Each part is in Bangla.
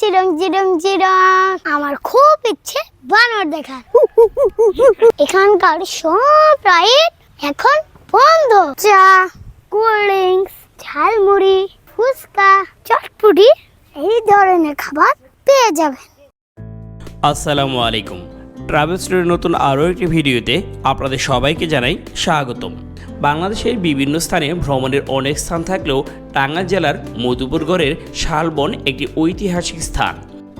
চিরং চিরং চিরং। আমার খুব ইচ্ছে বানর দেখার। এখানকার সব রাইড এখন বন্ধ। চা, কোল্ড ড্রিঙ্কস, ঝালমুড়ি, ফুচকা, চটপুটি, এই ধরনের খাবার পেয়ে যাবেন। আসসালামু আলাইকুম। ট্রাভেল স্টোরের নতুন আরও একটি ভিডিওতে আপনাদের সবাইকে জানাই স্বাগতম। বাংলাদেশের বিভিন্ন স্থানে ভ্রমণের অনেক স্থান থাকলেও টাঙ্গাইল জেলার মধুপুরগড়ের শালবন একটি ঐতিহাসিক স্থান।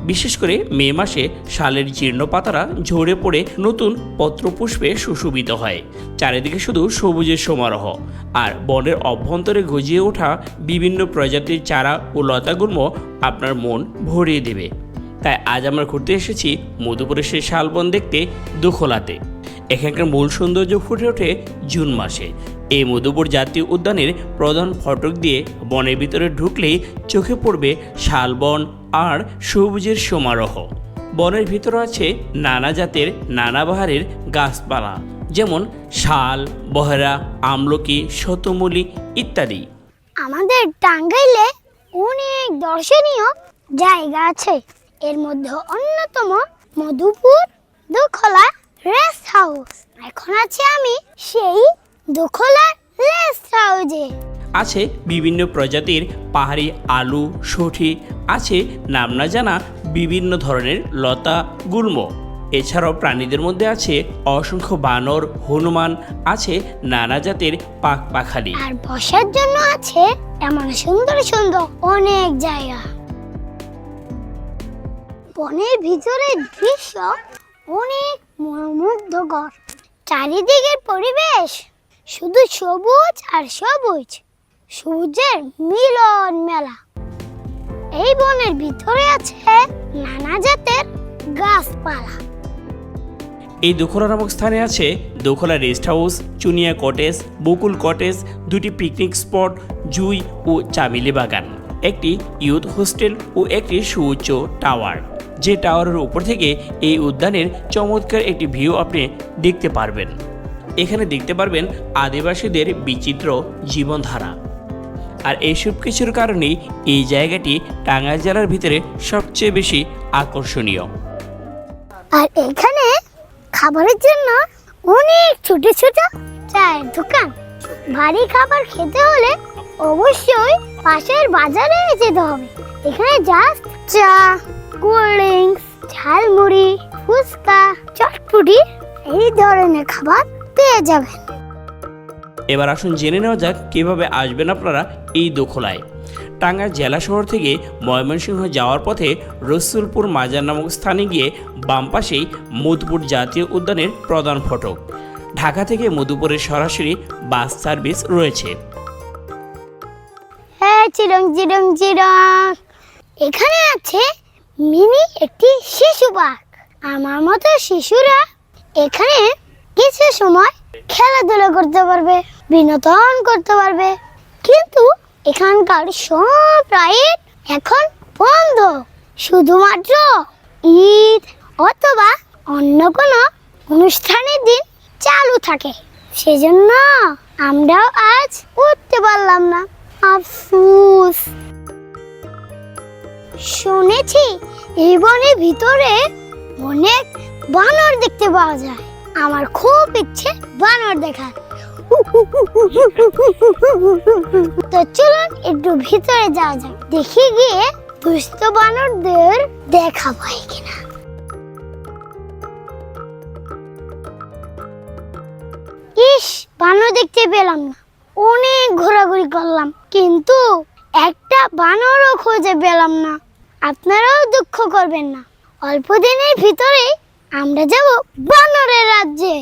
বিশেষ করে মে মাসে শালের জীর্ণ পাতারা ঝরে পড়ে নতুন পত্রপুষ্পে সুশোভিত হয়। চারিদিকে শুধু সবুজের সমারোহ। আর বনের অভ্যন্তরে গজিয়ে ওঠা বিভিন্ন প্রজাতির চারা ও লতাগুল্ম আপনার মন ভরিয়ে দেবে। তাই আজ আমরা ঘুরতে এসেছি মধুপুরের সেই শালবন দেখতে দুখোলাতে। এখানকার মূল সৌন্দর্য ফুটে ওঠে জুন মাসে। এই মধুপুর জাতীয় উদ্যানের প্রধান ফটক দিয়ে বনের ভিতরে ঢুকলেই চোখে পড়বে শালবন আর সবুজের সমারোহ। বনের ভিতরে আছে নানা জাতের নানা বাহারের গাছপালা, যেমন শাল, বহরা, আমলকি, শতমূলি ইত্যাদি। আমাদের টাঙ্গাইলে অনেক দর্শনীয় জায়গা আছে। এর মধ্যে অন্যতম মধুপুর, দোখলা হাউস এখন আছি আমি সেই দোখলা রেস্ট আছে বিভিন্ন প্রজাতির পাহাড়ি আলু সঠি আছে নাম না জানা বিভিন্ন ধরনের লতা গুল্ম। এছাড়াও প্রাণীদের মধ্যে আছে অসংখ্য বানর হনুমান আছে নানা জাতের পাক পাখালি। আর বসার জন্য আছে এমন সুন্দর সুন্দর অনেক জায়গা। বনের ভিতরের দৃশ্য অনেক মনোমুগ্ধকর চারিদিকের পরিবেশ শুধু সবুজ আর সবুজ সবুজের মিলন মেলা। এই বনের ভিতরে আছে নানা জাতের গাছপালা। এই দোখলা নামক স্থানে আছে Dokhla rest house, Chuniya cottage, Bakul cottage, দুটি পিকনিক স্পট, জুই ও চামিলি বাগান, একটি ইউথ হোস্টেল ও একটি সুউচ্চ টাওয়ার। যে টাওয়ারের উপর থেকে এই উদ্যানের চমৎকার একটি ভিউ আপনি দেখতে পারবেন। এখানে দেখতে পারবেন আদিবাসীদের বিচিত্র জীবনধারা। আর এইসব কিছুর কারণেই এই জায়গাটি টাঙ্গাইল জেলার ভিতরে সবচেয়ে বেশি আকর্ষণীয়। আর এখানে খাবারের জন্য অনেক ছোট ছোট চায়ের দোকান। ভারী খাবার খেতে হলে অবশ্যই পাশের বাজারে যেতে হবে। এখানে জাস্ট চা কোল্ড ড্রিঙ্কস ঝালমুড়ি ফুচকা চটপুটি এই ধরনের খাবার পেয়ে যাবেন। এবার আসুন জেনে নেওয়া যাক কীভাবে আসবেন আপনারা এই দোখলায়। টাঙ্গাইল জেলা শহর থেকে ময়মনসিংহ যাওয়ার পথে রসুলপুর মাজার নামক স্থানে গিয়ে বাম পাশেই মধুপুর জাতীয় উদ্যানের প্রধান ফটক। ঢাকা থেকে মধুপুরের সরাসরি বাস সার্ভিস রয়েছে। হ্যাঁ চিরং চিরং চিরং। এখানে আছে মিনি একটি শিশু পার্ক আমার মতো শিশুরা এখানে কিছু সময় খেলাধুলা করতে পারবে, বিনোদন করতে পারবে। কিন্তু এখানকার সব রাইড এখন বন্ধ। শুধুমাত্র ঈদ অথবা অন্য কোনো অনুষ্ঠানের দিন চালু থাকে। সেজন্য আমরাও আজ উঠতে পারলাম না। আফসুস। শুনেছি এই ভিতরে অনেক বানর দেখতে পাওয়া যায়। আমার খুব ইচ্ছে বানর তো চলুন একটু ভিতরে যাওয়া যাক। দেখি গিয়ে দুষ্ট বানরদের দেখা পাই কিনা। ইস, বানর দেখতে পেলাম না। অনেক ঘোরাঘুরি করলাম, কিন্তু একটা বানরও খুঁজে পেলাম না। আপনারাও দুঃখ করবেন না। অল্প দিনের ভিতরে আমরা যাব বানরের রাজ্যে।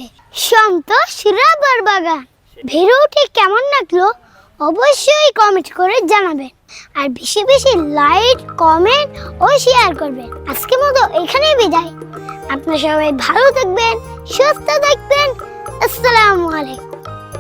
সন্তোষ রাবার বাগান। ভিডিওটি কেমন লাগল অবশ্যই কমেন্ট করে জানাবেন। আর বেশি বেশি লাইক কমেন্ট ও শেয়ার করবেন। আজকের মতো এখানেই বিদায়। আপনারা সবাই ভালো থাকবেন, সুস্থ থাকবেন। আসসালামু আলাইকুম।